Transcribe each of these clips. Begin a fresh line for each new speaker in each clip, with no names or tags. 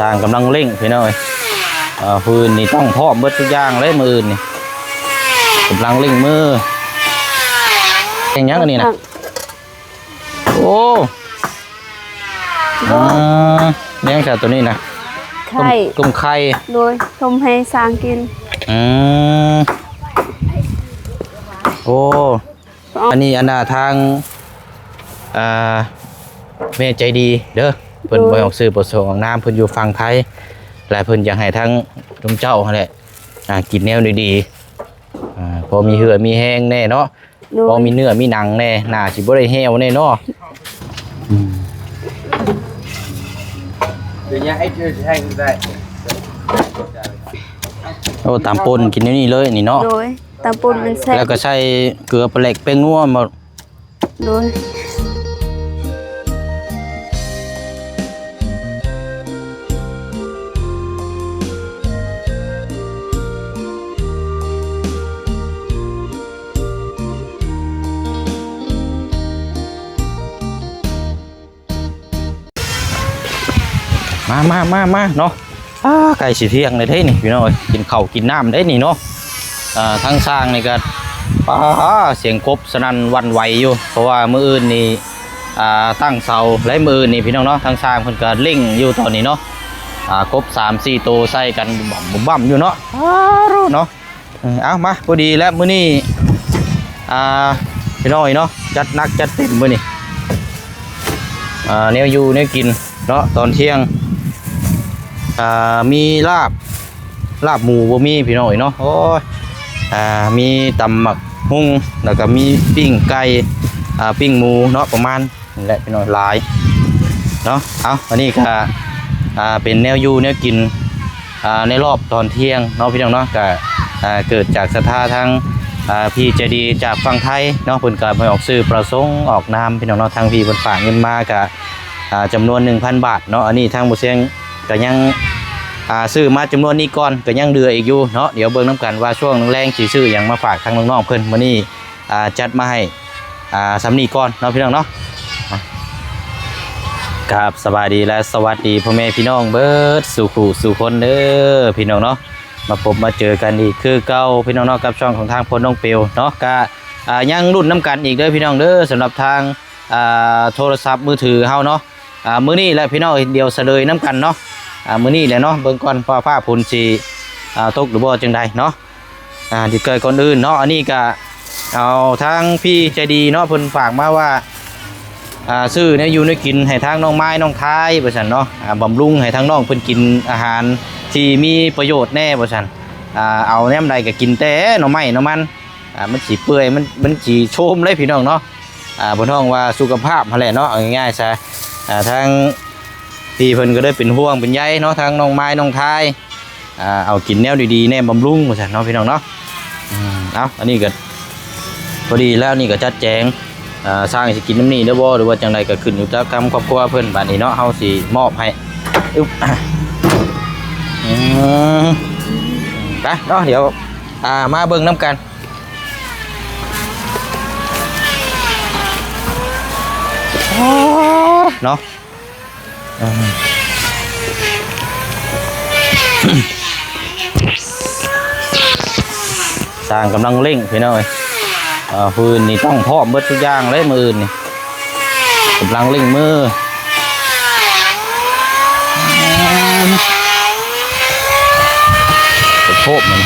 สร้างกำลังเร่งพี่น้อยเอ่อฟืนนี่ต้องพร้อมเบิดทุกอย่างเลยมืออื่นนี่กำลังเร่งมือเองยังอันนี้นะโอ้อ่าเลี้ยงจากตัวนี้นะ
ไข่
กุ้งไข่
โดยทมให้สร้างกิน
อืมโอ้อันนี้อันน่ะทางอ่าแม่ใจดีเด้อ เพิ่นบ่ออกซื้อประสงค์ออกน้ำเพิ่นอยู่ฝั่งไทยและเพิ่นอยากให้ทั้งทุมเจ้าหั่นแหละอ่ากินแนวดีๆอ่าพอมีเหือมีแห้งแน่เนาะ
โดย
พอมีเนื้อมีหนังแน่หน้าสิบ่ได้แห้วแน่เนาะ
เดี๋ยวนี้ให้ช่วยให้ได้
โอ้ตามปนกินแนวนี้เลยนี่เนาะ
โดยตำปนมันแซ่บ
แล้วก็ใส่เกลือปลาแหลกแป้งนัวมา
โดย
มามามามาเนาะไก่สิเที่ยงเลยเด้นี่พี่น้อยกินเข้ากินน้ำได้นี่เนาะอ่าทั้งสร้างนี่ก็ป้าเสียงกบสนั่นวันไหวอยู่ เพราะว่ามืออื่นนี่อ่าตั้งเสาและมืออื่นนี่พี่น้องเนาะทั้งสร้างเพิ่นก็เล่งอยู่ตอนนี้เนาะอ่ากบ3 4ตัวใส่กันบ่มบ่บ่มอยู่เนาะอ้าวเนาะเอามาพอดีแล้วมื้อนี้อ่าพี่น้อยเนาะจัดนักจัดเต็มมื้อนี้อ่าแนวอยู่แนวกินเนาะตอนเที่ยง อ่ามีลาบลาบหมูบ่มีพี่น้อยเนาะโอ้ยอ่ามีตำหมักหุ่งแล้วก็มีปิ้งไก่อ่าปิ้งหมูเนาะประมาณนี่แหละพี่น้อยหลายเนาะเอาอันนี้ก็อ่าเป็นแนวอยู่แนวกินอ่าในรอบตอนเที่ยงเนาะพี่น้องเนาะก็อ่าเกิดจากศรัทธาทางอ่าพี่ใจดีจากฝั่งไทยเนาะเพิ่นก็ไปออกซื้อประสงค์ออกนามพี่น้องเนาะทางพี่เพิ่นฝากเงินมาก็อ่าจำนวน 1,000 บาทเนาะอันนี้ทางบ่เสียงก็ยัง อ่าซื้อมาจำนวนนี้ก่อนก็ยังเดืออีกอยู่เนาะเดี๋ยวเบิ่งน้ำกันว่าช่วงแรงสิซื้อหยังมาฝากทางน้องๆเพิ่นมื้อนี้อ่าจัดมาให้อ่าสำนีก่อนเนาะพี่น้องเนาะครับสบายดีและสวัสดีพ่อแม่พี่น้องเบิร์ดสู่ขู่สู่คนเด้อพี่น้องเนาะมาพบมาเจอกันอีกคือเก่าพี่น้องเนาะกับช่องของทางพลน้องเปียวเนาะก็อ่ายังรุ่นน้ำกันอีกเด้อพี่น้องเด้อสำหรับทางอ่าโทรศัพท์มือถือเฮาเนาะอ่ามื้อนี้แหละพี่น้องเดียวเสลยน้ำกันเนาะ อ่ามื้อนี้แหละเนาะเบิ่งก่อนฟ้าฟ้าฝนสิอ่าตกหรือบ่จังใดเนาะอ่าที่เกิดก่อนอื่นเนาะอันนี้ก็เอาทางพี่ใจดีเนาะเพิ่นฝากมาว่าอ่าซื้อเนี่ยอยู่ในกินให้ทางน้องไม้น้องท้ายว่าซั่นเนาะอ่าบำรุงให้ทางน้องเพิ่นกินอาหารที่มีประโยชน์แน่ว่าซั่นอ่าเอาแนมใดก็กินแต่หน่อไม้หน่อมันอ่ามันสิเปื่อยมันมันสิโชมเลยพี่น้องเนาะอ่าบ่ท้องว่าสุขภาพหั่นแหละเนาะเอาง่ายๆซะอ่าทาง พี่เพิ่นก็ได้เป็นห่วงเป็นใยเนาะทางน้องไม้น้องทายอ่าเอากินแนวดีๆแน่บำรุงว่าซั่นเนาะพี่น้องเนาะอืมเอาอันนี้ก็พอดีแล้วนี่ก็จัดแจงอ่าสร้างสิกินน้ำนี่เด้อบ่หรือว่าจังไดก็ขึ้นอยู่กับทางครอบครัวเพิ่นบัดนี้เนาะเฮาสิมอบให้อึ๊บอืมไปเนาะเดี๋ยวอ่ามาเบิ่งน้ำกันเนาะ สร้างกำลังเร่งพี่น้อยเอ่อฟืนนี่ต้องพร้อมเบิดทุกอย่างเลยมืออื่นนี่กำลังเร่งมือโคบมัน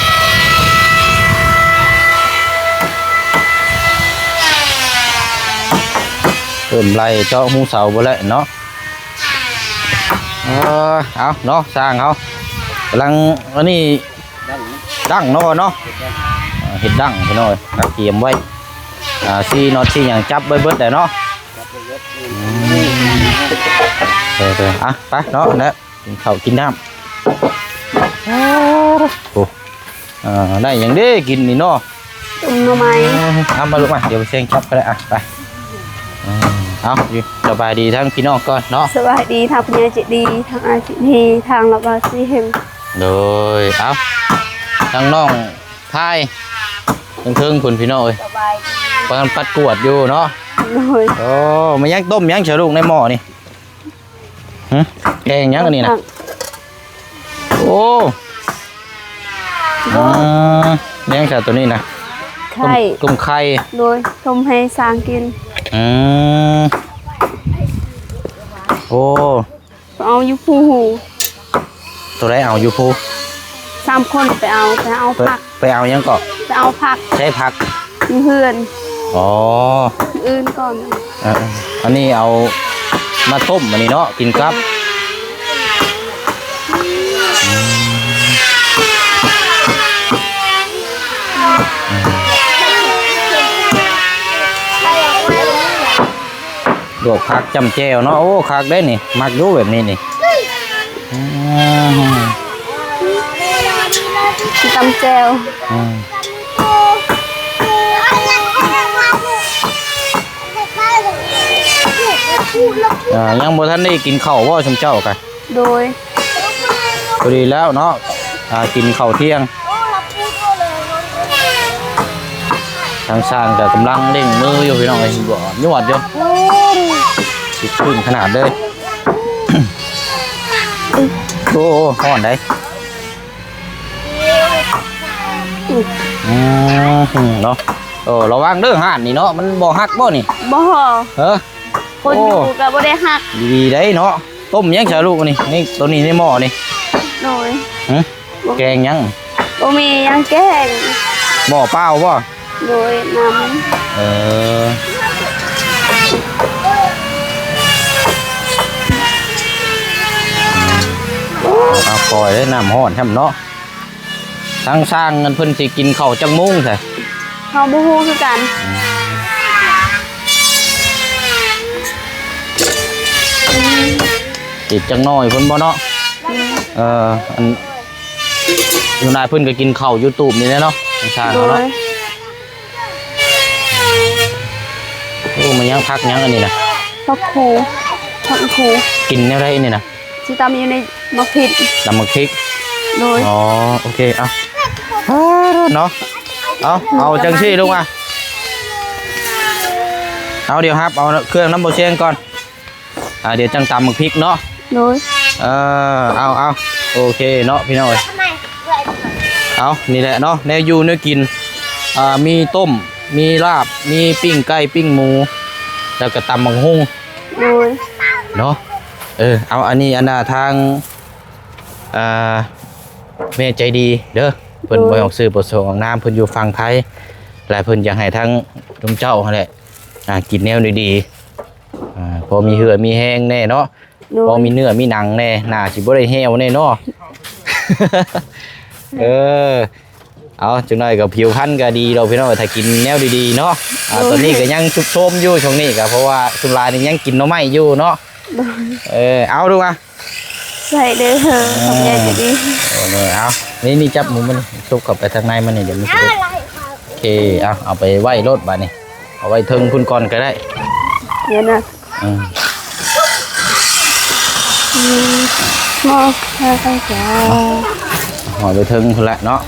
เริ่มไล่เจาะหูเสาไปแล้วเนาะ เออเอาเนาะสร้างเขากำลังอันนี้ดั้งเนาะเนาะอ่าเห็ดดั้งไปหน่อยนักเกียมไว้อ่าซีนอตซีอย่างจับไว้เบิดแต่เนาะอืมเออเอออะไปเนาะนะกินข้าวกินน้ำโอ้อ่าได้อย่างเด้กินนี่เนาะ
ตุ่มหน่อไม้
เอามาลูกมาเดี๋ยวไปเซ็งจับก็ได้อะไปอืม เอาอยู่สบายดีทั้งพี่น้องก่อนเนาะ
สวัสดีทางพญาเจดีทางอาจิทีทางระบาซีเฮม
โดยเอาทางน้องทายถึงถึงคุณพี่น้องเอ้ย
สบายดี
ปานปัดกวดอยู่เนาะ
โดย
โอ้มายังต้มยังเฉลุกในหม้อนี่หึแกงยังอันนี้นะโอ้อ่าเลี้ยงสัตว์ตัวนี้นะ
ไข่
กุ้มไข่
โดยทมให้สร้างกิน
อืม โอ้
เอาอยู่ภูหู
ตัวได้เอาอยู่พู
สามคนไปเอาไปเอา
ไป
ผัก
ไปเอายังเกาะ
ไปเอาผัก
ใช้ผัก
มีเพื่อน
อ๋อ
อื่นก่อน
เอออันนี้เอามาต้มอันนี้เนาะกินกับ ลวกผักจำแจวเนาะโอ้คักได้นี่มักดูแบบนี้นี่อืม
ตำแจว
อืมอ่ายังบ่ทันได้กินข้าวว่าชมเจ้ากัน
โดย
พอดีแล้วเนาะอ่ากินข้าวเที่ยงทางสร้างก็กำลังเร่งมืออยู่พี่น้องเอ้ยบ่ยวดอ ยู่สิขึ้นขนาดเลย โอ้โหฮ้อนได้อืมเนาะโอ้ระวังเด้อห่านนี่เนาะมันบ่ฮักบ่นี่
บ่
เออ
คนอยู่กับบ่ได้หัก
ดีได้เนาะต้มยังจ้าลูกนี่นี่ตัวนี้ในหม้อนี่
โดย
หึแกงยัง
บ่มียังแกง
หม้อเปล่าบ่
โดยน้ำ
เออ เอาปล่อยได้น้ำห้อนทำเนาะทั้งสร้างเงินเพิ่นสิกินข้าวจังมุ้งใช่ำ
เฮาบ่ฮู้คือกัน
ติดจังน้อยเพิ่นบ่เนาะเอออันอยู่นายเพิ่นก็กินข้าวยูทูบนี่แหละเนาะทั้งสร้าง
โด
เขาเนาะ
ย
โอ้มันยังพักยังอันนี้นะ
พักครูพักครู
กินแนวไรนี่นะ
สิตำอยู่ใน มะผิด
ตำมักพริก
โดย
อ๋อโอเคเอาเอาเนาะเอาเอาจังซี่ลูกมาเอาเดี๋ยวครับเอาเครื่องน้ำโบเชงก่อนอ่าเดี๋ยวจังตำหมึกพริกเนาะ
โดย
เออเอาเอาโอเคเนาะพี่น้อยเอานี่แหละเนาะแนวอยู่เนื้อกินอ่ามีต้มมีลาบมีปิ้งไก่ปิ้งหมูแล้วก็ตำมังหุ่ง
โดย
เนาะเออเอาอันนี้อันน่ะทาง อ่าแม่ใจดีเด้อเพิ่นบ่ออกซื้อบ่ส่งของน้ำเพิ่นอยู่ฝั่งไทยและเพิ่นอยากให้ทั้งลุงเจ้าหั่นแหละอ่ากินแนวดีๆอ่าพอมีเหือมีแห้งแน่เนาะ
โด
พอยมีเนื้อมีหนังแน่น่าสิบ่ได้แห้วแน่เนาะเออเอาจังหน่อยกับผิวพรรณก็ดีเราพี่น้องถ้ากินแนวดีๆเนาะอ่าตอนนี้ก็ยังชุบโชมอยู่ช่วงนี้ก็เพราะว่าสุรายนี่ยังกินหน่อไม้อยู่เนาะ
โดย
เออเอาดูมา
ใส่เด้อเธอทำใหญ่จะดี
โอ้เนี่ยเอานี่นี่จับหมูมันซุกเข้าไปทางในมันนี่เดี๋ยวมันจะได้โอเคเอาเอาไปไว้รถบ้านี่เอาไว้เทิงคุณก่อนก็ได้
เดี๋ยวนะ
อืม
อืมมอใส่ไปจ้า
หอยไปเทิงคุณละเนาะ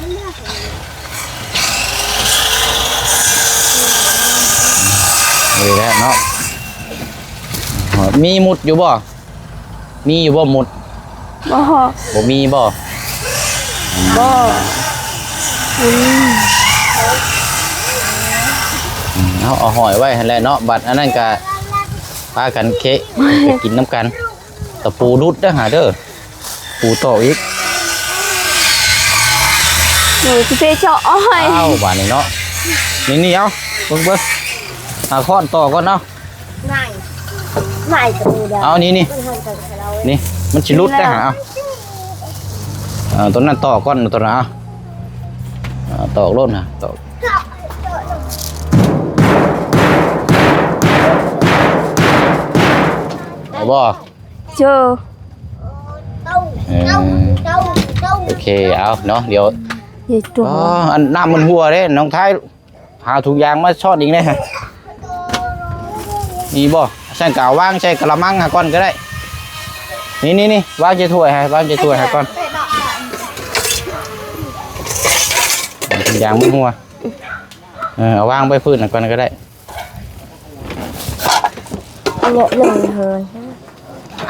นี่แหละเนาะหอยมีหมุดอยู่บ่ มีอยู่บ่หมุด
บ่
บ่มีบ่
บ่อืม
อืมเอาเอาหอยไว้หั่นแหละเนาะบัดอันนั้นก็พากันเคะไปกินน้ำกันตะปูรุดเด้อหาเด้อปูโตอีก
หนูจะไปเจาะอ้อย
เอาบานนี้เนาะนี่นี่เอาเบิ่งเบิ่งหาค้อนต่อก่อนเนาะ
ง่ายง่ายกับมือเดียว
เอานี่นี่
มัน ทำกันกับเรา
นี่มันสิรุดได้หาเอาเอาตัวนั้นต่อก่อนตัวนั้นเอาเอาต่อรถนะต่อเอาบ่
เจอ
เต้าเต้าเต้าเต้า
โอเคเอาเนาะเดี๋ยว
ใหญ่ตัว
อ๋ออันน้ำมันหัวเด้น้องท้ายหาถุงยางมาชอดอีกได้ฮะนี่บ่ใส่กาววางใส่กระมังหาก่อนก็ได้ นี่นี่นี่วางใส่ถ้วยให้วางใส่ถ้วยให้ก่อนเอาถุงยางมันหัวเออเอาวางไปพื้นก่อนก็ได้
เยอะเลยเฮ้ย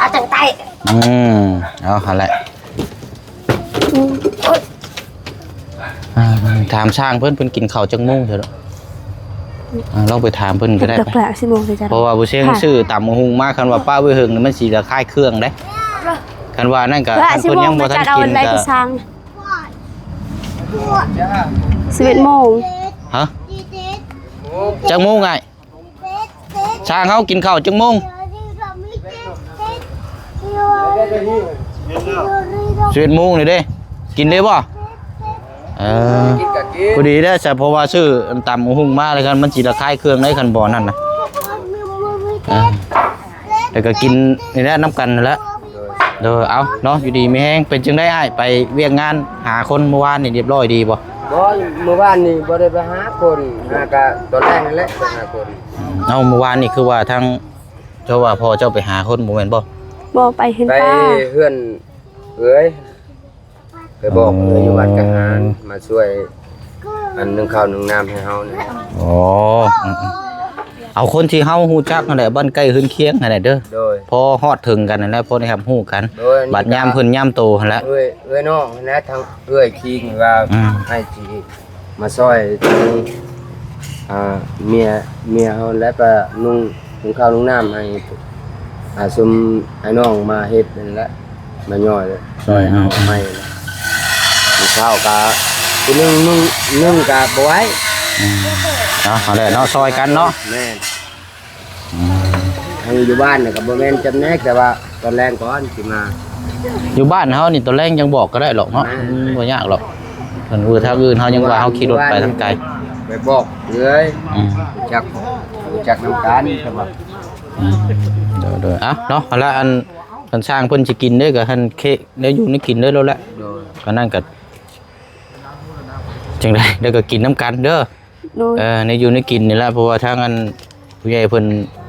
อาจังไต
อืมเอาหันแหละ
อืม
อ่าถามช่างเพิ่นเพิ่นกินข้าวจังโมงเถอะเนาะอ่าลองไปถามเพิ่นก็ได้
ตะ
ไป
แกละสิโมงสิจ้ะ
เพราะว่าผู้เชี่ยง
ค่ะ
ชื่อตำมะฮุงมาคันว่าป้าเว้ยเฮิงนี่มันสิละคายเครื่องเด้ คันว่านั่นก็
ละ
คัน
สิ
เพิ่น
โม
ยังงบ่
มา
ทั
จั
น
ดเอา
กิ
อั
น
นใด
ก็
ก็สร้าง11โมง
ฮะจังโมงไงช่างเฮากินข้าวจังโมง11โมงนี่เด้กินได้บ่เออ
กินกะกิน
พอดีได้อแต่เพราะว่าชื่อตำมะฮุงมาเลยกันมันสิละคายเครื่องได้คันบ่นั่นน่ะเออแล้วก็กินนี่แหละน้ำกันนั่นแหละ เด้อเอาเนาะอยู่ดีไม่แห้งเป็นจึงได้อ้ายไปเวียกงานหาคนเมื่อวานนี่เรียบร้อยดีบ่
บ่เมื่อวานนี่บ่ได้ไปหาคนหากะตอนแรกนั่นแหละไปหาคน
เอาเมื่อวานนี่คือว่าทั้งเจ้าว่าพอเจ้าไปหาคนบ่แม่นบ่
บ่ไปเห็น
ไป
ป้า
เฮือนเอ้ยไปบอกเอ้ยอยู่วัดกะหารมาช่วย อันหนึงข้าวหนึงน้ำให้เฮานี่
อ๋ออืมๆ เอาคนที่เฮาฮู้จักนั่นแหละบ้านใกล้เฮือนเคียงนั่นแหละเด้อ
โดย
พอฮอดถึงกันนั่นแหละพอได้ครับฮู้กัน
โดย
บัดยามเพิ่นยามโตหั่นแหละ
เอ้ยเอ้ยน้องนะทางเอ้ยคิงว่า
อืม
ให้สิมาช่วยทางอ่าเมียเมียเฮาแล้วก็นุ่งนุ่งข้าวนุ่งน้ำให้อาซุมให้น้องมาเฮ็ดนั่นแหละมาย่อยเลย
ช่วยเอา
ไม่นะมีข้าวกะคือนึ่งนึ่งนึ่งกะบไว้
เนาะเอาแหละเนาะซอยกันเนาะ
แม่นทางอยู่บ้านเนี่ยกับบ่แม่นจำแนกแต่ว่าตอนแรกก่อนสิมา
อยู่บ้านเฮานี่ตอนแรกยังบอกก็ได้หรอกเนาะ
อ่า
อืมบ่ยากหรอกเพิ่นว่าทางอื่นเฮายังว่าเฮาขี่รถไปทางไกล
ไปบอกเลย
อืม
รู้จักรู้จักน้ำกันแต่ว่า
อืมเดี๋ยวเดี๋ยวอะเนาะเอาละอันอันสร้างเพิ่นสิกินเด้อก็หันเค้กเดี๋ยวอยู่นี่กินเด้อแล้วแหละ
โดย
ก็นั่นก็จังไดเดี๋ยวก็กินน้ำกันเด้อ
โดย
เออในอยู่ในกินนี่แหละเพราะว่าทางอันผู้ใหญ่เพิ่น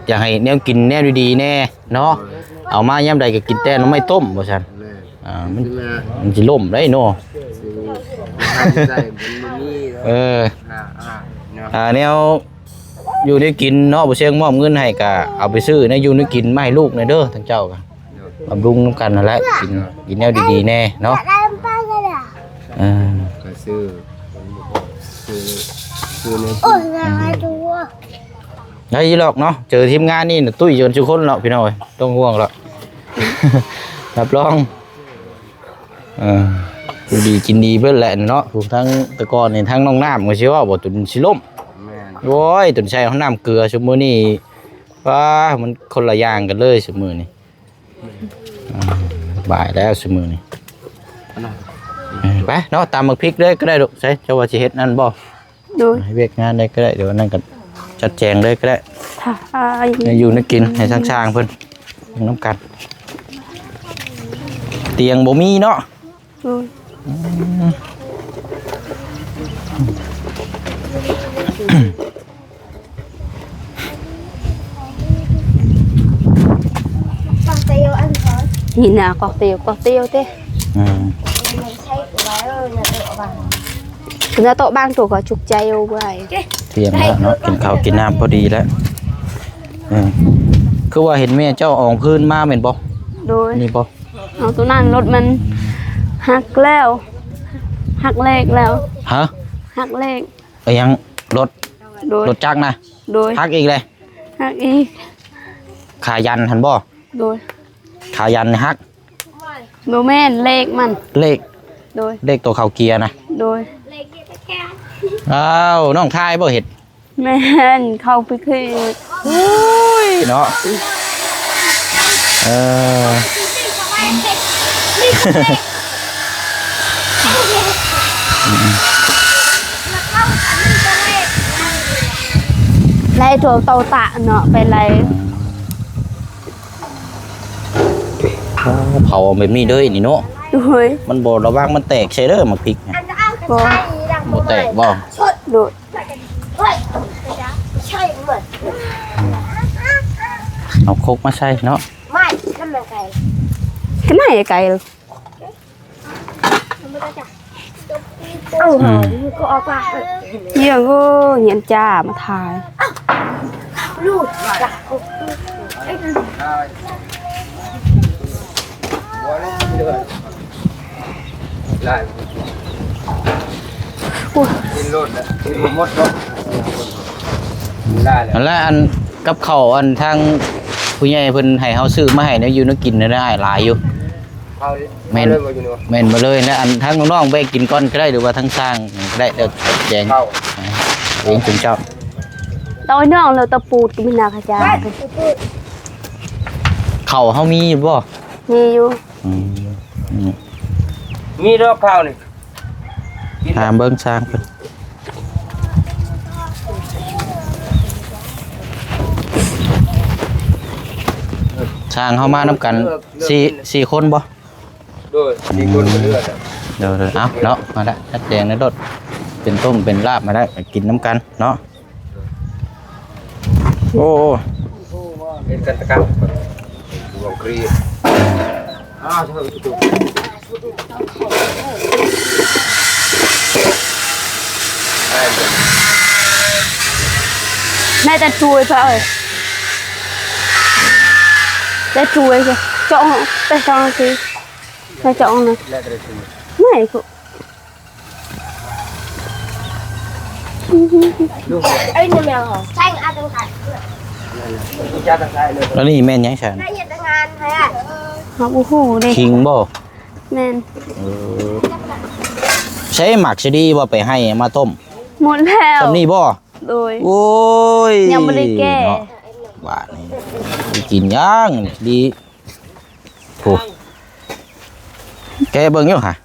อยากให้แนวกินแนวดีๆแน่เนาะเอามายามใดก็กินแต่น้ำไม่ต้มว่าซั่น
แม่
อ่ามัน
สิมา
มันสิล่มได้เนาะ
สิหาที่ใส่บนบ่มีแล้ว
เออ
อ่าอ่าเนาะ
อ่าแนวอยู่ในกินเนาะบ่เชียงมอบเงินให้ก็เอาไปซื้อในอยู่ในกินมาให้ลูกในอยเด้อทั้งเจ้าก็บำรุงน้ำกันนั่นแหละกินกินแนวดีๆแน่เนาะเออ
ก็ซื้อซื้อ ซื้อใน
โอ้ยอะไรตัว
ได้ยีหรอกเนาะเจอทีมงานนี่น่ะตุ้ยจนทุกคนเนาะพี่น้อยต้องห่วงหรอกรับรองเอออยู่ดีกินดีเพิ่นแหละเนาะถูกทั้งแตะกอนนี่ทั้งน้องน้ำก็สิว่าบ่ตุนสิล่ม
แม่น
โอ้ยตุนใช้ห้องน้ำเกลือซุมื้อนี้ว้ามันคนละอย่างกันเลยซุมื้อนี้อ่าบ่ายแล้วซุมื้อนี้เออไปเนาะตามมักพริกเลยก็ได้ลูกใช่เจ้าว่าสิเฮ็ดนั่นบ่
โดย
ให้เวียกงานได้ก็ได้เดี๋ยวนั่นก็จัดแจงเลยก็ได้
ถ้าอ่า
ให้อยู่นึกกินให้ช่างช่างๆเพิ่นน้ำกัน เตียงบ่มีเนาะ
โดย
ฟังเตียวอันก่อน
นี่น่ะกอกเตียวกอกเตียวเต้
อืม
มันใช้ไว้เออเนี่ยตัวบาง
คือโต๊ะบ้างตัวก็จุกใจเอาไว้
เตียงแล้วเนาะกินข้าวกินน้ำพอดีแล้วเออคือว่าเห็นแม่เจ้าอองพื้นมาแม่นบ่
โดย
นี่บ่
เอาตัวนั้นรถมันหักแล้วหักเลขแล้ว
ฮะ
หักเลข
เอ้ยังรถ
โดย
รถจักรนะ
โดย
พักอีกเลย
หักอีก
ขายันหันบ่
โดย
ขายันนี่ฮัก
โดแม่นเลขมัน
เลข
โดย
เลขตัวเขาเกียร์นะ
โดย
อ้าวน้องทายบ่เห็ด
แม่นเข้าไปคือ
เนาะเออ
ไล่ถั่วเตาตะเนาะไปไล่
เผาแบบนี้เด้อนี่เนาะ
โดย
มันบ่ระวังมันแตกใช่เด้อมักพริกเนี่ย
บ่
บ่แตกบ่
โดย
เฮ้ยใช่เหมือน
เอาโคกมาใส่เนาะ
ไม่นั่นมันไก่
ก็ไหนไกลเลย
เอ้ามันก็ออกมา
เยี่ยงก็เหียนจ้ามาถ่าย
ลูกหลัก
ลได้
อุ้ย
กินรถแล้วกินบ่หมดเนาะได้แล้ว
อันละอันกับข้าวอันทางผู้ใหญ่เพิ่นให้เฮาซื้อมาให้เนาะอยู่เนาะกินเนาะได้หลายอยู่
เอา
แม่น
เอาเลยบ่อยู่เนาะ
แม่นมาเลยนะอันทั้งน้องๆไปกินก่อนก็ได้หรือว่าทั้งสร้างก็ได้เดี๋ยวแจง
เข้า
เองคุณเจ้า
ตอนน้องเราตะปูดกินนาขจา
ข้าวเฮามีอยู่บ่
มีอยู่
อืมอืม
มีรอบข้าวนี่กิน
ถามเบิ่งสร้างเพิ่นสร้างเฮามานํกันสี่สี่คนบ่
โดยมีคนมาเลือดอะ
เดี๋ยวเดี๋ยวเอาเนาะมาได้ชัดแจงนะรถเป็นต้มเป็นลาบมาได้กินน้ำกันเนาะโอ้
เป็นกันตะกันดูของครีอ้าวใช่ถูกได้เลย
แม่จะช่วยเปล่าเอ้ ยจะช่วยใช่จองไปจองสิไปจองนะ
แล้วก็ได้ถึง
ไม่คือ
ลูก
Ê, nè mèo hả? Xanh ăn trong thạch.
ลูกจ้าตะไคร้เลย
แล้วนี่แม่นยังฉัน
Nãy giờ tao ngàn thôi à.
ครับโอ้โหเด็ก
คิงบ่
แม่น
เออ ใช้หมักชะดีบ่ไปให้มาต้ม
หมดแล้ว
ทำนี่บ่
โดย
โอ้ย
ยังไม่ได้แก้
เนาะบาดนี่ไปกินย่างดีโอ้แกเบิ่งอยู่ค่ะ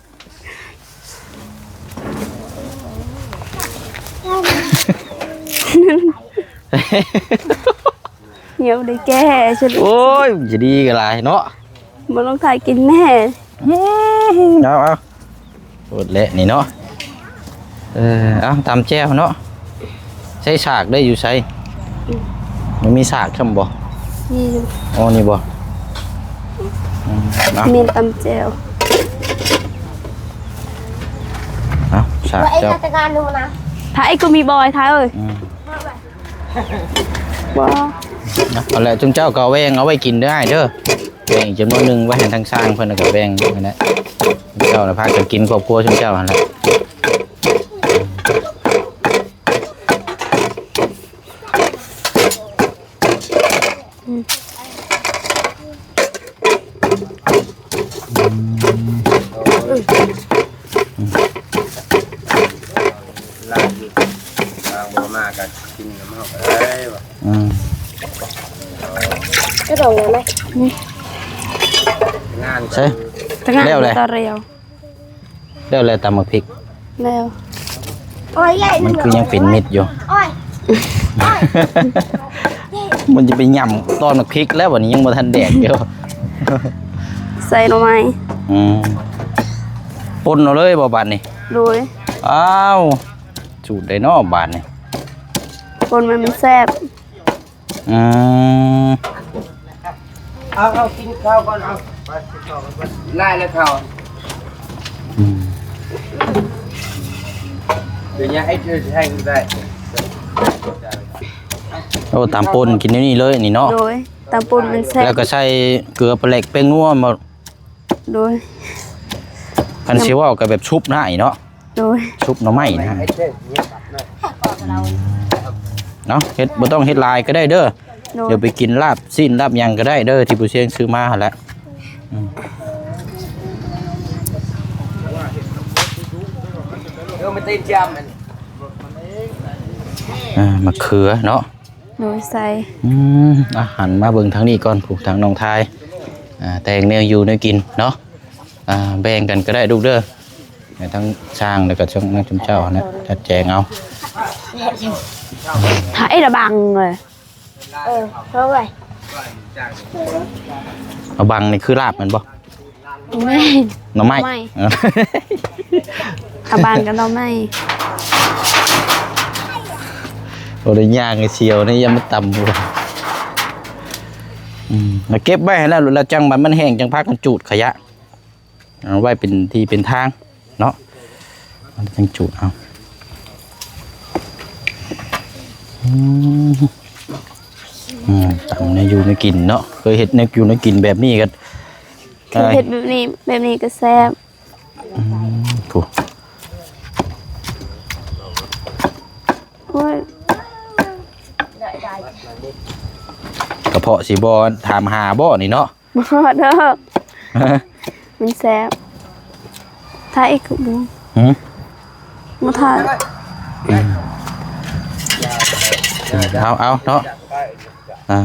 เดี๋ยวได้แก้ฉัน
โอ้ยจะดีกันไรเนาะ
มันต้องถ่ายกินแน่
เอาเอาโอดเละนี่เนาะเออเอาตามแจ้วเนาะใช้ฉากได้อยู่ใช้มันมีฉากช่ำบ่
นี่อยู่
อ๋อนี่บ่อืมเอา
เมียนตำแจว
เอาฉาก
Vậy
เจ้า
là tao ngàn luôn mà.
ถ่ายก็มีบอยถ่ายเอ้ย
อืม
บอ
เอาละจุงเจ้าก็เอาแวงเอาไว้กินได้เด้อ แวงอีกจำนวนหนึ่งไว้ให้ทางสร้างเพิ่นน่ะก็แวงนั่นแหละจุงเจ้าน่ะพากันกินครอบครัวจุงเจ้าหั่นแหละ
ลางอยู่ลางบ่มากันกินน้ำเฮาเอ้ยว่ะ
อืม
Cái đồ này này.
งานก็
ใช่
ตั้งงาน
เร็วเลย
ตะเรียว
แล้วเลยตำบักพริก
แล้ว
Ôi, vậy
มัน
nè
คือ
mèo.
ยังเป็นเม็ดอยู่
Ôi. Ôi.
มันจะไปย่ำตอนบักพริกแล้ววันนี้ยังบ่ทันแดกอยู่
ใส่หน่อไม้
อืมปนเอาเลยบ่บาดนี่
โดย
อ้าวจูดได้เนาะบาดนี่
คนมันมันแซ่บ
อืม
เอาเอากินข้าวก่อนเอา ไปกินข้าวก่อนไล่แล้วข้าว
อืม
เดี๋ยวนี้ไอ้เธอจะให้กูได้
โอ้ตามปนกินอยู่นี่เลยนี่เนาะ
โดยตำปูนมันแซ่
แล้ว
บ
ก็ใส่เกลือปลาแหลกแป้งนัวมา
โดย
คันสิเว้าก็แบบชุบหน้าอีเนาะ
โดย
ชุบหน่อไม้นะ
ไอ้เธอเนี่ยตัดหน่อย
เนาะเฮ็ดบ่ต้องเฮ็ดลายก็ได้เด้อ
โดย
เดี๋ยวไปกินลาบสิ้นลาบหยังก็ได้เด้อที่ผู้เชี่ยงซื้อมาหั่นแหละ
เดี๋ยวมันตีนจามมัน
อ่ามะเขือเนาะ
โดยใส่
อืมอาหารมาเบิ่งทางนี้ก่อนผูกทางน้องทายอ่าแต่งแนวอยู่แนวกินเนาะอ่าแบ่งกันก็ได้ลูกเด้อให้ทั้งช่างแล้วก็ช่างนักจุมเจ้านะจัดแจงเอา
ถ่ายระบังเลย
Ừ, thôi rồi.
เอาบังนี่คือลาบแมันบ่
แม่น
หน่อไม้
หน่อไม้
เออ
อาบานกันเราไม่
โอ้ได้ย่างไอ้เชียวนี่ยังไม่ตำบ่อืมแล้วเก็บไว้ให้แล้วแล้วจังมันมันแห้งจังพากันจูดขยะเอาไว้เป็นที่เป็นทาง เนาะมันจังจูดเอาอืม อืมตำในอยู่ในกินเนาะเคยเห็ดในอยู่ในกินแบบนี้กัน
คือเห็ดแบบนี้แบบนี้ก็แซ่บ
ผู้
โอ้ย
กระเพาะสีบอถามหาบ่นี่เนาะ
มาเด้อมันแซ่บถ่ายอีกบุ้ง
หืม
มาถ่าย
เอาเอาเนาะ อ่า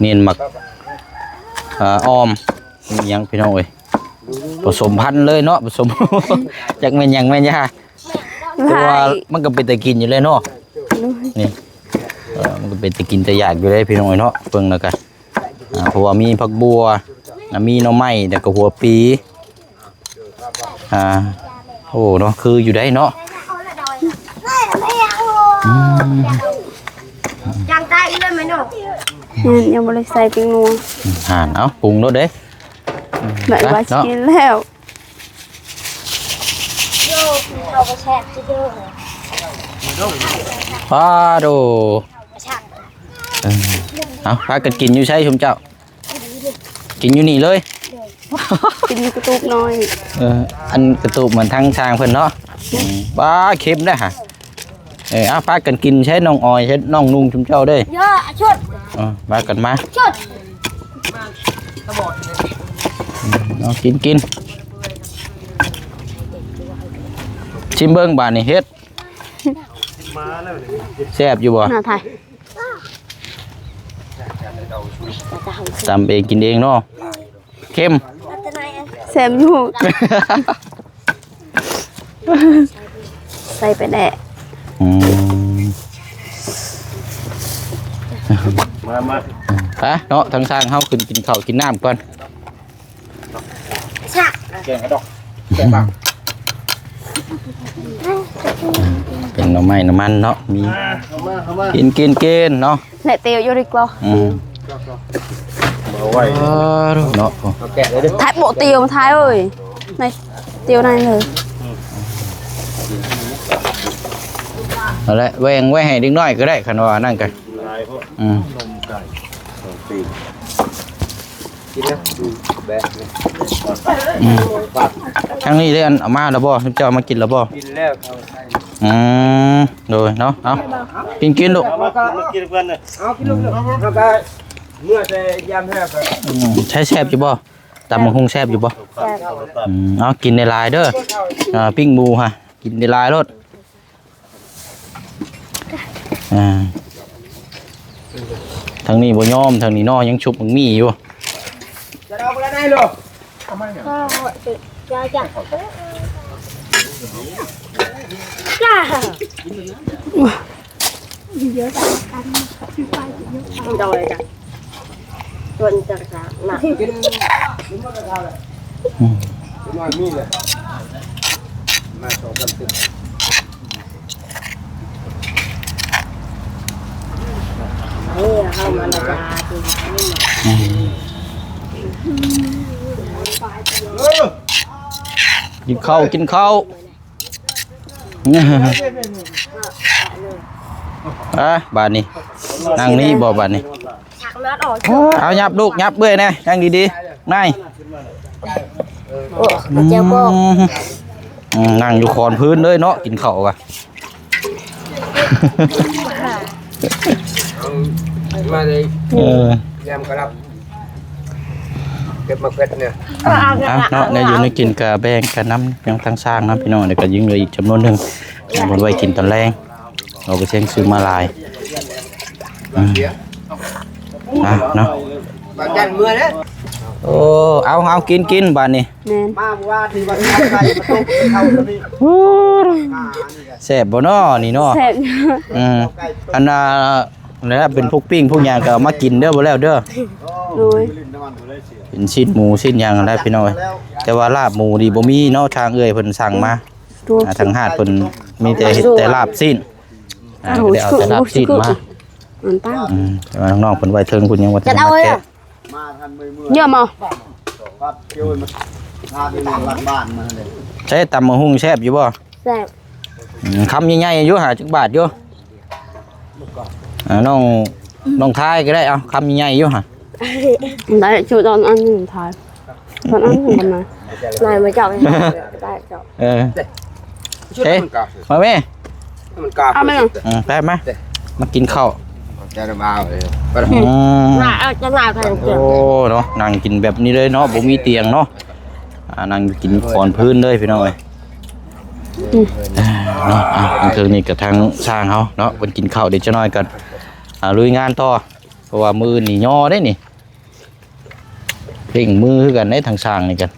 เนียนหมักอ่าออมอิหยังพี่น้องเอ้ยผสมพันธุ์เลยเนาะผสมจักแม่นหยังแม่นยาแต่ว่า
ถ่าย
มันก็เป็นแต่กินอยู่เลยเนาะนี่เออมันก็เป็นแต่กินแต่อยากอยู่เลยพี่น้องเอ้ยเนาะเบิ่งแล้วกันอ่าเพราะว่ามีผักบัวอ่ามีหน่อไม้แล้วก็หัวปีอ่าโอ้เนาะคืออยู่ได้เนาะ
จังใจเลยไหมหนู
นั่น ยังบ่ได้ใส่เป็นนัว
อ่านเอาปรุงรสเด้
แบบว่า
เนาะ
กินแล้ว
โยกเราไปแช่จะเยอะเลย
ป้าโด
ชัก
เออเอาพากันกินอยู่ใช่ชมเจ้า กินอยู่นี่เลย
กินกระตุกน้อย
เอออันกระตุกเหมือนทางช้างเพิ่นเนาะอืมป้าเค็มได้อฮะ เออเอาพากันกินใช้น้องออยใช้น้องนุ่งชมเจ้าเด้อ
เยอะชุด
เออมากันมา
ชุด
เอากินกินชิมเบิ้งบานนี่เฮ็ดแซ่บอยู่บ่
น่าถ่าย
ตำเองกินเองเนาะเค็ม
อัตนาย
แซ่บอยู่ใส่ไปแดะ
อืม
มามา
ไปเนาะทางสร้างเฮาขึ้นกินข้าวกินน้ำก่อน
ชัก
แกงกระดอกแกงปัง
เป็นหน่อไม้หน่อมันเนาะมี
เข้ามาเข้ามา
กินกินกินเนาะ
และเตียวอยู่ดีกว่า
อืม
เอาไว้
เออเนาะ
เอาแกะเลยเด้อ
ถ่ายโปะเตียวมาถ่ายเอ้ยในเตียวในเลย
เอาละแหวงไว้ให้เด็กน้อยก็ได้คันว่านั่นกัน
ลายพวก
อืม
นมไก่สองปี
กินนะอืมแบะเลย
อืมทางนี้ได้อันเอามาแล้วบ่เจ้าเอามากินแล้วบ่
กินแล้วเอา
อืมโดยเนาะเอากินกินลูก
เอามามากินกันเลย
เอากินลูกๆเอาไปเมื่อแต่ยามแห้ไป
อืมใช้แซ่บอยู่บ่ตำบักหุ่งแซ่บอยู่บ่อืมเอากินในลายเด้ออ่าปิ้งหมูฮะกินในลายรถ อ่าทางนี้บ่ยอมทางนี้นอยังชุบมังมีอยู่
จะเอาไปไหนลูก
ก็จ้าจ้าจ้าโดยจ้ะส่วนจักรจ้าหนัก
กินน้อยมีเลยมาสองสามตึก
นี่เข้ามาละจ้าจริง
กินข้าวกินข้าวอะบาดนี้นั่งนี่บ่บาดนี้
ชักน็อตออก
เอายับลูกยับเบ้ยนะนั่งดีๆนาย
โอ้เจ้าบอก
อืมอืมนั่งอยู่คอนพื้นเลยเนาะกินข้าวกะ
มาเลย
เออยา
มกระลับเก็บมาเพ็ดเนี่ย
เอาเนาะในอยู่ในกินกะแบ่งกันน้ำยังทั้งสร้างน้ำพี่น้องเดี๋ยวก็ยิ่งเหลืออีกจำนวนหนึ่งเอาบนไว้กินตอนแรงเอาไปเชียงซื้อมาหลายอืมอะเนาะ
บางจันเมื่อเนี่ย
โอ้เอาเอากินกินบาดนี้
แม่น
มาว่าที่วันนี้ใครประตูเข้าแล้วนี่
แซ่บบ่เนาะนี่เนาะ
แซ่บอยู่
อืมอันน่ะ แล้วเป็นพวกปิ้งพวกหยางก็เอามากินเด้อบ่แล้วเด้อ
โดย
เป็นชิ้นหมูชิ้นหยางอะไรพี่น้อย แต่ว่าลาบหมูนี่บ่มีเนาะทางเอ้ยเพิ่นสั่งมา
ตัว
อ่าทางหาดเพิ่นมีแต่เฮ็ดแต่ลาบสิ้นอ่าก็ได้เอาแต่ลาบสิ้นมา
มันตั้ง
อืมแต่ว่าน้องๆเพิ่นไว้เทิงเพิ่นยังว่า
จะเอา
มา
เลย
แกะ
มาทันมือมือ
เยอะมา
ครับเกี่ยวมาพาไปนอนหลังบ้านมาเลย
ใช้ตำมะฮุ่งแซ่บอยู่บ่
แซ่บ
อืมคำใหญ่ๆอยู่หาจักบาทอยู่ อ่าน้องน้องทายก็ได้เอาคำใหญ่ๆอยู่หะ
ได้จุดตอนอันหนึ่งถ่ายตอนอันหนึ่งกันนะนายมาเจาะให้ได้เจาะ
เออ
ช่วย
เอ๊ะ
มันกา
มาแม่
มันกา
เอาไหมล่ะ
อืมได้มามากินข้าว
จะระบายเลยไป
อืม
นายเอาจะนายกันเจาะ
โอ้เนาะนั่งกินแบบนี้เลยเนาะบ่มีเตียงเนาะอ่านั่งกินฟอนพื้นเลยพี่น้องเอ้ยเนาะอะอันคือนี่กับทางสร้างเขาเนาะวันกินข้าวเดี๋ยวจะน้อยกันอ่า ลุยงานต่อเพราะว่ามือนี่ย่อได้นี่เร่งมือคือกันได้ทางสร้างนี่กัน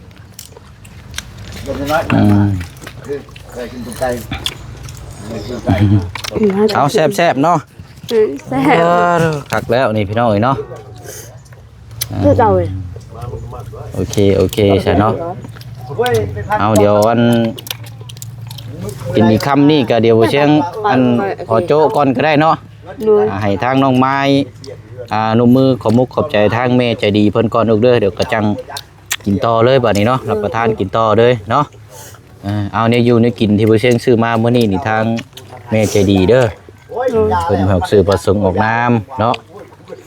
อืมเอาแซ่บๆเนาะ
แซ่
เอบอคักแล้วนี่พี่น้องเอ้ยเนาะ
เพื่อเจ้าเลย
โอเคโอเคใช่เนาะเอาเดี๋ยวอันกินอีกคำนี่ก็เดี๋ยวเชียงอันขอโจ้ก่อนก็ได้เนาะ
ดู
อ่าให้ทางน้องไม้อ่านุ่มมือขอมุกขอบใจทางแม่ใจดีเพิ่นก่อนลูกเด้อเดี๋ยวกระจังกินต่อเลยบัดนี้เนาะรับประทานกินต่อเลยเนาะเออเอาเนี่ยอยู่เนี่ยกินที่บ่เชียงซื้อมาเมื่อนี้นี่ทางแม่ใจดีเด้อเพิ่นเอาซื้อประสงค์ออกน้ำเนาะ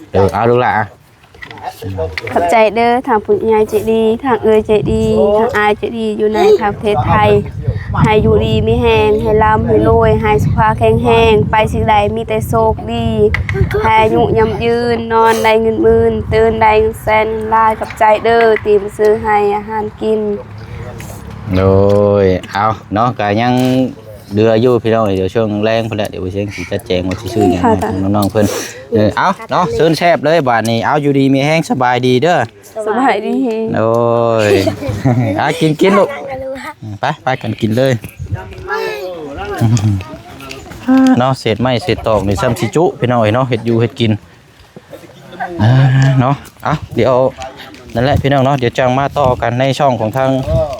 เดี๋ยวเอาลูกหละอะ
ขอบใจเด้อทางผู้ใหญ่ใจดี ทางเอ่ยใจดีทางอายใจดีอยู่ในทางประเทศไทยให้อยู่ดีมีแหงให้ร่ำให้รวยให้สุขภาพแข็งแรงไปสิ่งใดมีแต่โชคดีให้อายุยำยืนนอนได้เงินหมื่นตื่นได้เงินแสนลายกับใจเด้อตีมซื้อให้อาหารกิน
โดยเอาเนาะก็ยัง เดืออยู่พี่น้องเดี๋ยวช่วงแรงเพิ่นแหละเดี๋ยวไปเชียงสิจัดแจงว่าสิซื้อหยัง
ค่ะ
ให้น้องๆเพิ่นเออเอาเนาะเชิญแซ่บเลยบาดนี้เอาอยู่ดีมีแห้งสบายดีเด้อ
สบายดี
โอ้ยอะกินกินลูกไปไปกันกินเลยเนาะเศษไม้เศษตอกนี่ซ้ำสิจุพี่น้องเอ้ยเนาะเฮ็ดอยู่เฮ็ดกินอ่าเนาะเอาเดี๋ยวนั่นแหละพี่น้องเนาะเดี๋ยวจังมาต่อกันในช่องของทาง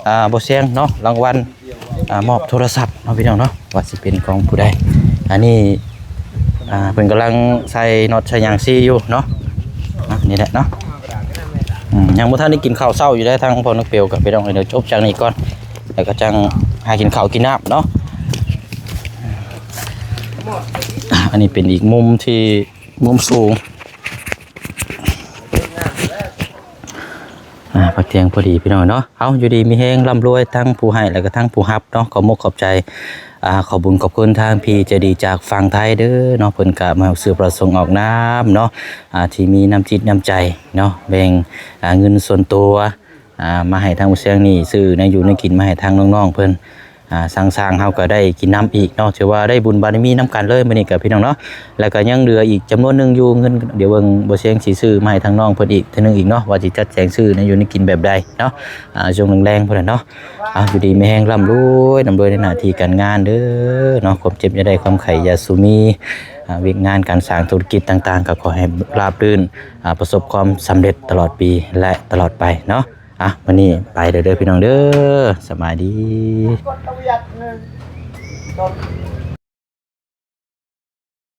อ่าบ่เสียงเนาะรางวัล อามอบโทรศัพท์เนาะพี่น้องเนาะว่าสิเป็นของผู้ใดอันนี้อ่าเพิ่นกำลังใส่น็อตใส่ยางซีอยู่เนาะอะนี่แหละเนาะอืมยังบ่ทันได้กินข้าวเช้าอยู่ได้ทางพ่อนักเปียวกับพี่น้องเดี๋ยวจบจากนี้ก่อนแล้วก็จังหากินข้าวกินน้ำเนาะอันนี้เป็นอีกมุมที่มุมสูงอ่าพัก เทียงพอดีพี่น้องเนาะเอาอยู่ดีมีแห้งร่ำรวยทั้งผู้ให้แล้วก็ทั้งผู้รับเนาะขอมกขอบใจอ่าขอบุญขอบคุณทางพี่เจะดีจากฝั่งไทยเด้อเนาะเพิ่นกะมาซื้อประสงค์ออกน้ำเนาะอ่าที่มีน้ำจิตน้ำใจเนาะแบ่งอ่าเงินส่วนตัวอ่ามาให้ทางผู้เสียงนี่ซื้อในอยู่ในกินมาให้ทางน้องๆเพิ่น อ่าสร้างๆเฮาก็ได้กินน้ำอีกเนาะถือว่าได้บุญบารมีน้ำกันเลยมื้อนี้กับพี่น้องเนาะแล้วก็ยังเหลืออีกจำนวนหนึงอยู่เงินเดี๋ยวเบิ่งบ่เสียงสิซื้อมาให้ทางน้องเพิ่นอีกเทื่อนึงอีกเนาะว่าสิจัดแจงซื้อในอยู่ในกินแบบใดเนาะอ่าช่วงแรงๆพุ่นน่ะเนาะเอาอยู่ดีไม่แห้งร่ำรวยนำรวยในหน้าที่การงานเด้อเนาะความเจ็บอย่าได้ความไข่อยาสุมีอ่าวียกงานการสร้างธุรกิจต่างๆ ก็ขอให้ราบรื่นอ่าประสบความสำเร็จตลอดปีและตลอดไปเนาะ อะวันนี้ไปเด้อเด้อพี่น้องเด้อสบายดี